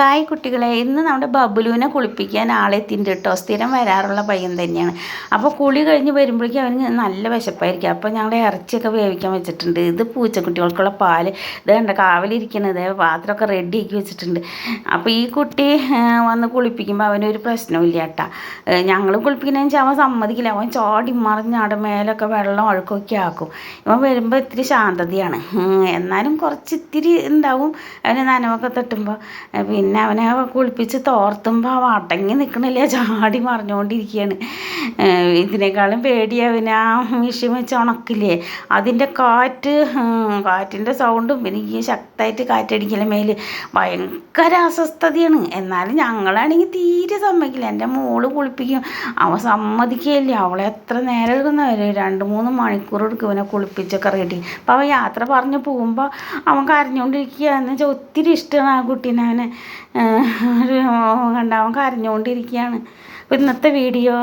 Hi കുട്ടികളെ ഇന്ന് നമ്മുടെ ബബുലുവിനെ കുളിപ്പിക്കാൻ ആളെത്തിണ്ട് കേട്ടോ സ്ഥിരം വരാറുള്ള പയ്യൻ തന്നെയാണ്. അപ്പോൾ കുളി കഴിഞ്ഞ് വരുമ്പോഴേക്കും അവന് നല്ല വിശപ്പായിരിക്കും. അപ്പോൾ ഞങ്ങൾ ഇറച്ചിയൊക്കെ വേവിക്കാൻ വെച്ചിട്ടുണ്ട്. ഇത് പൂച്ചക്കുട്ടികൾക്കുള്ള പാൽ. ഇത് കണ്ട കാവലിരിക്കണത്. പാത്രമൊക്കെ റെഡി ആക്കി വെച്ചിട്ടുണ്ട്. അപ്പോൾ ഈ കുട്ടി വന്ന് കുളിപ്പിക്കുമ്പോൾ അവനൊരു പ്രശ്നവും കേട്ടാ ഞങ്ങൾ കുളിപ്പിക്കുന്നതെന്ന് വെച്ചാൽ അവൻ സമ്മതിക്കില്ല. അവൻ ചാടി മറിഞ്ഞാട് മേലൊക്കെ വെള്ളം അഴുക്കൊക്കെ ആക്കും. ഇവൻ വരുമ്പോൾ ഇത്തിരി ശാന്തതയാണ്. എന്നാലും കുറച്ച് ഇത്തിരി ഉണ്ടാവും. അവന് നനവൊക്കെ തട്ടുമ്പോൾ പിന്നെ അവനെ കുളിപ്പിച്ച് തോർത്തുമ്പോൾ അവൻ അടങ്ങി നിൽക്കണില്ല ചാടി മറിഞ്ഞുകൊണ്ടിരിക്കുകയാണ് ഇതിനേക്കാളും പേടി അവന് ആ മിഷ്യൻ വെച്ച് ഉണക്കില്ലേ? അതിന്റെ കാറ്റ് കാറ്റിന്റെ സൗണ്ടും പിന്നെ ഈ ശക്തമായിട്ട് കാറ്റടിക്കല മേൽ ഭയങ്കര അസ്വസ്ഥതയാണ്. എന്നാലും ഞങ്ങളാണെങ്കിൽ തീരെ സമ്മതിക്കില്ല. എന്റെ മോൾ കുളിപ്പിക്കും. അവൻ സമ്മതിക്കുകയില്ല അവളെ എത്ര നേരം എടുക്കുന്ന? രണ്ട് മൂന്ന് മണിക്കൂർ എടുക്കും ഇവനെ കുളിപ്പിച്ചൊക്കെ റെഡി. അപ്പോൾ അവൻ യാത്ര പറഞ്ഞു പോകുമ്പോൾ അവൻ കരഞ്ഞുകൊണ്ടിരിക്കുക എന്ന് വെച്ചാൽ ഒത്തിരി ഇഷ്ടമാണ് ആ കുട്ടീനെ അവനെ. കണ്ട അവൻ കരഞ്ഞുകൊണ്ടിരിക്കുകയാണ്. അപ്പോൾ ഇന്നത്തെ വീഡിയോ